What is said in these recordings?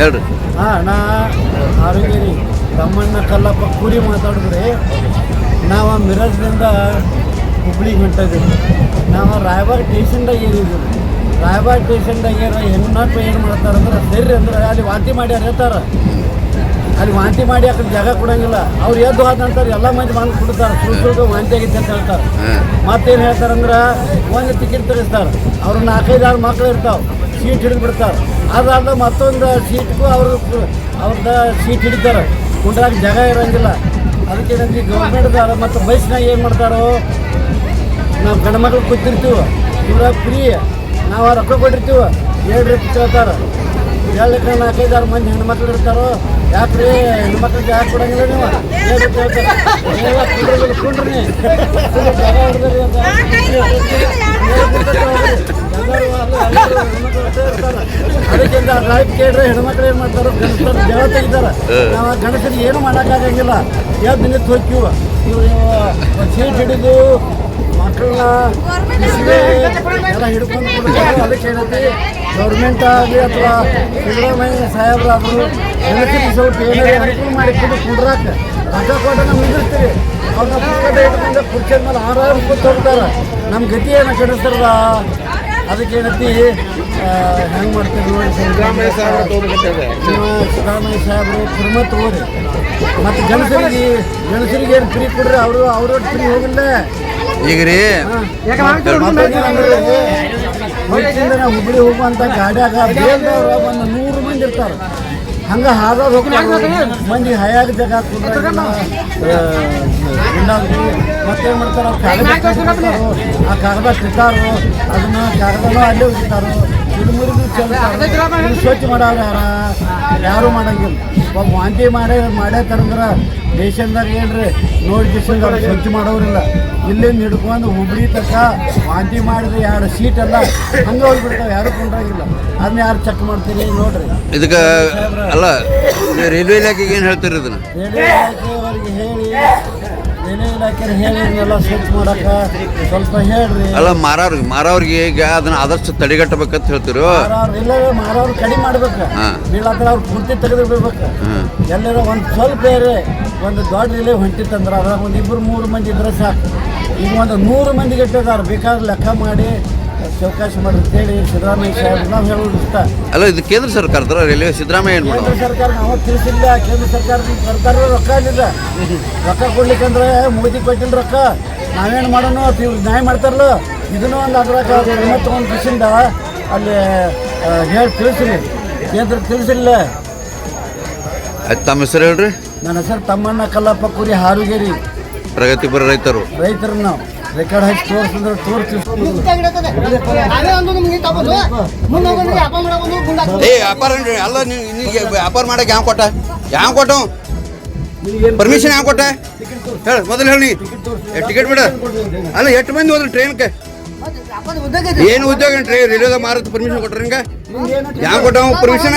ಹೇಳ್ರಿ. ಹಾಂ ಆರೋಗ್ಯರಿ ತಮ್ಮಣ್ಣ ಕಲ್ಲಪ್ಪ ಕೂಡಿ ಮಾತಾಡಿದ್ರೆ ನಾವು ಮಿರಜ್ನಿಂದ ಹುಬ್ಳಿಗೆ ಹೊಂಟಿದ್ದೀವಿ ನಾವು ರಾಯಬಾಗ್ ಟೇಷನ್ದಾಗ ಏನಿದ್ದೀವಿ ರಾಯಬಾಗ್ ಟೇಷನ್ದಾಗ ಏನು ಹೆಣ್ಮಕ್ಳು ಏನು ಮಾಡ್ತಾರೆ ಅಂದ್ರೆ ಸರಿ ಅಂದ್ರೆ ಅಲ್ಲಿ ವಾಂತಿ ಮಾಡಿ ಹೇಳ್ತಾರೆ. ಅಲ್ಲಿ ವಾಂತಿ ಮಾಡಿ ಆ ಜಾಗ ಕೊಡಂಗಿಲ್ಲ. ಅವ್ರು ಎದ್ದು ಹೋದ ನಂತರ ಎಲ್ಲ ಮಂದಿ ಬಂದು ಕೊಡ್ತಾರೆ. ಸುಳ್ಳು ವಾಂತಿ ಆಗಿತ್ತು ಅಂತ ಹೇಳ್ತಾರೆ. ಮತ್ತೇನು ಮತ್ತೇನು ಹೇಳ್ತಾರಂದ್ರೆ ಒಂದು ಟಿಕೆಟ್ ತರಿಸ್ತಾರೆ. ಅವ್ರು ನಾಲ್ಕೈದು ಆರು ಮಕ್ಳು ಇರ್ತಾವೆ. ಸೀಟ್ ಹಿಡಿದು ಬಿಡ್ತಾರೆ. ಅದಾದ ಮತ್ತೊಂದು ಸೀಟ್ಗೂ ಅವರು ಅವ್ರದ್ದ ಸೀಟ್ ಹಿಡಿತಾರೆ. ಕುಂಡ್ರಾಗ ಜಾಗ ಇರೋಂಗಿಲ್ಲ. ಅದಕ್ಕೆ ನಮಗೆ ಗೌರ್ಮೆಂಟ್ದಾರ ಮತ್ತು ಬಸ್ನಾಗ ಏನು ಮಾಡ್ತಾರೋ, ನಾವು ಗಂಡು ಮಕ್ಳು ಕೂತಿರ್ತೀವಿ. ಇವ್ರಾಗ ಫ್ರೀ ನಾವು ರೊಕ್ಕ ಕೊಟ್ಟಿರ್ತೀವಿ. ಎರಡು ರೀತಿ ಕೇಳ್ತಾರೆ. ಹೇಳಲಿಕ್ಕೆ ನಾಲ್ಕೈದು ಆರು ಮಂದಿ ಹೆಣ್ಮಕ್ಳು ಇರ್ತಾರೋ, ಯಾಕ್ರಿ ಹೆಣ್ಮಕ್ಳಿಗೆ ಯಾಕೆ ಕೊಡಂಗಿಲ್ಲ ನೀವು? ಎರಡು ಕೇಳ್ತಾರೆ. ಕುಂಡ್ರಿ ಜಾಗ ಹಿಡಿದ್ರಿ ಅಂತ. ಅದಕ್ಕಿಂತ ಡ್ರೈವ್ ಕೇಳ್ರೆ ಹೆಣ್ಮಕ್ಳು ಏನು ಮಾಡ್ತಾರೆ? ಗಣಸರು ಜಗಳ ತೆಗಿತಾರೆ. ನಾವು ಆ ಏನು ಮಾಡೋಕ್ಕಾಗಂಗಿಲ್ಲ. ಎದ್ದು ನಿಂತು ಹೋಗ್ತೀವಿ ಇವ್ರು ಸೀಟ್ ಹಿಡಿದು ಮಕ್ಕಳನ್ನ ಬಿಸಿಲೇ ಎಲ್ಲ ಹಿಡ್ಕೊಂಡು ಕೊಡ್ತಾರೆ. ಅದಕ್ಕೆ ಏನೈತಿ ಗೌರ್ಮೆಂಟ್ ಆಗಲಿ ಅಥವಾ ಸಿದ್ದರಾಮಯ್ಯ ಸಾಹೇಬ್ರಾದ್ರು ಗಣಪತಿ ಸ್ವಲ್ಪ ಏನಾದ್ರು ಅನುಕೂಲ ಮಾಡಿ ಕೊಡು ಕುಡ್ರಾಕ ರೊಕ್ಕ ಕೊಟ್ಟು ನಾವು ನಿಂದಿರ್ತೀವಿ ಅವ್ರನ್ನ ಕುರ್ಚಿ ಮೇಲೆ ಆರಾರು ಕೂತ್ ಹೋಗ್ತಾರೆ ನಮ್ಮ ಗತಿ ಏನು ಕೆಡಿಸ್ತಾರಲ್ಲ ಅದಕ್ಕೆ ಏನೈತಿ ಹೆಂಗೆ ಮಾಡ್ತೀವಿ ನೋಡಿ ಸಿದ್ದರಾಮಯ್ಯ ಸಿದ್ದರಾಮಯ್ಯ ಸಾಹೇಬರು ಕುರ್ಮ ತಗೋರಿ. ಮತ್ತು ಗಣಸರಿಗೆ ಗಣಸರಿಗೆ ಏನು ಫ್ರೀ ಕೊಡ್ರಿ? ಅವರು ಅವ್ರ ಫ್ರೀ ಹೋಗಿಲ್ಲ. ಈಗ ರೀ ಹುಬ್ಬಳ್ಳಿ ನಾವು ಹುಬ್ಳಿ ಹೋಗುವಂತ ಗಾಡ್ಯಾಗ ಬೇಲ್ದವ್ರ ಒಂದು ನೂರು ಮಂದಿ ಇರ್ತಾರೆ. ಹಂಗ ಹಾರೋದು ಮಂದಿ ಹಯಾಗ ಜಾಗ ಮತ್ತೆ ಮತ್ತೇನು ಮಾಡ್ತಾರೆ? ಆ ಕಾಗದ ತಿಂತಾರೋ ಅದನ್ನ ಕಾಗದನೂ ಅಲ್ಲೇ ಹೋಗಿತಾರೋ ಇದು ಮುರಿದು ಸ್ವಚ್ಛ ಮಾಡೋರು ಯಾರ ಯಾರು ಮಾಡಂಗಿಲ್ಲ. ಒಬ್ಬ ವಾಂತಿ ಮಾಡೇ ಮಾಡ್ಯಾತಾರಂದ್ರೆ ದೇಶದಾಗ ಏನ್ರಿ? ನೋಡಿ ಅವ್ರು ಸ್ವಚ್ಛ ಮಾಡೋರಿಲ್ಲ ಇಲ್ಲಿಂದ ಹಿಡ್ಕೊಂಡು ಹುಬ್ಳಿ ತಕ್ಕ ವಾಂತಿ ಮಾಡಿದ್ರೆ ಎರಡು ಸೀಟ್ ಎಲ್ಲ ಹಂಗೆ ಹೋಗ್ಬಿಡ್ತಾವೆ. ಯಾರು ಕೊಂಡ್ರಾಗಿಲ್ಲ. ಅದನ್ನ ಯಾರು ಚೆಕ್ ಮಾಡ್ತೀರಿ ನೋಡ್ರಿ. ಇದಕ್ಕೆ ಅಲ್ಲ ರೈಲ್ವೆ ಇಲಾಖೆಗೆ ಏನು ಹೇಳ್ತೀರಿ ಇದನ್ನ? ರೈಲ್ವೆ ಇಲಾಖೆಯವರಿಗೆ ಹೇಳಿ ಅಲ್ಲ ಮಾರವ್ರಿಗೆ ಮಾರವ್ರಿಗೆ ಈಗ ಅದನ್ನ ಆದಷ್ಟು ತಡೆಗಟ್ಟಬೇಕಂತ ಹೇಳ್ತಿರು. ಮಾರೋರು ಕಡಿಮೆ ಮಾಡ್ಬೇಕು. ಇಲ್ಲಾಂದ್ರೆ ಅವ್ರು ಪೂರ್ತಿ ತೆಗೆದು ಬಿಡ್ಬೇಕು ಹಾಂ. ಎಲ್ಲರ ಒಂದು ಸ್ವಲ್ಪ ಏರಿ ಒಂದು ದೊಡ್ಡ ರಿಲೇ ಹೊಂಟಿತ್ತಂದ್ರೆ ಅದ್ರಾಗ ಒಂದು ಇಬ್ಬರು ಮೂರು ಮಂದಿ ಇದ್ರೆ ಸಾಕು. ಈಗ ಒಂದು ನೂರು ಮಂದಿಗೆ ಇಟ್ಟಿದ್ದಾರೆ ಬೇಕಾದ್ರೆ ಲೆಕ್ಕ ಮಾಡಿ ಚೌಕಾಶಿ ಮಾಡಿ ಅಂತೇಳಿ ಸಿದ್ದರಾಮಯ್ಯ ಸಾಹೇಬ್ ನಾವು ಹೇಳೋದು ಇಷ್ಟ. ಅಲ್ಲ ಇದು ಕೇಂದ್ರ ಸರ್ಕಾರದ ರೈಲ್ವೆ ಸಿದ್ದರಾಮಯ್ಯ ಏನು ಕೇಂದ್ರ ಮಾಡೋದು ಸರ್ಕಾರ ನಾವು ತಿಳಿಸಿಲ್ಲ ಕೇಂದ್ರ ಸರ್ಕಾರ ಸರ್ಕಾರ ರೊಕ್ಕ ಇಲ್ಲ ರೊಕ್ಕ ಕೊಡ್ಲಿಕ್ಕಂದ್ರೆ ಮೋದಿ ಕೊಟ್ಟಿಲ್ಲ ರೊಕ್ಕ. ನಾವೇನು ಮಾಡೋಣ ಅಂತ ಇವ್ರು ನ್ಯಾಯ ಮಾಡ್ತಾರಲ್ಲ ಇದನ್ನು ಒಂದು ಅದರ ತೊಗೊಂಡು ಕಿಸಿಂದ ಅಲ್ಲಿ ಹೇಳಿ ತಿಳಿಸಿರಿ. ಕೇಂದ್ರ ತಿಳಿಸಿಲ್ಲ. ಆಯ್ತು ತಮ್ಮ ಹೆಸರು ಹೇಳ್ರಿ. ನನ್ನ ಹೆಸರು ತಮ್ಮಣ್ಣ ಕಲ್ಲಪ್ಪ ಕುರಿ ಹಾರುಗೇರಿ. ಪ್ರಗತಿಪರ ರೈತರು. ರೈತರು ನಾವು. ರೆಕಾರ್ಡ್ ಹಾಕಿ ತೋರಿಸಿದ್ರೆ ತೋರಿಸ್ತೀವಿ. ವ್ಯಾಪಾರ ಏ? ಅಲ್ಲ ನಿಮಗೆ ನಿನಗೆ ವ್ಯಾಪಾರ ಮಾಡಕ್ಕೆ ಯಾವ ಕೊಟ್ಟ? ಯಾವ ಕೊಟ್ಟು? ಪರ್ಮಿಷನ್ ಯಾವ ಕೊಟ್ಟೆ? ಹೇಳ ಮೊದಲು ಹೇಳಿ ಟಿಕೆಟ್ ಬಿಡ. ಅಲ್ಲ ಎಷ್ಟು ಮಂದಿ ಹೋದ್ರೆ ಟ್ರೈನ್ಗೆ ಏನು ಉದ್ಯೋಗ ಟ್ರೈನ್ ರೈಲ್ವೆದಾಗ ಮಾರತ್ ಪರ್ಮಿಷನ್ ಕೊಟ್ಟರೆ ಹಿಂಗ ಯಾವ ಕೊಟ್ಟ ಪರ್ಮಿಷನ್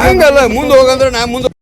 ಹಂಗಲ್ಲ ಮುಂದೆ ಹೋಗಂದ್ರೆ ನಾ ಮುಂದೆ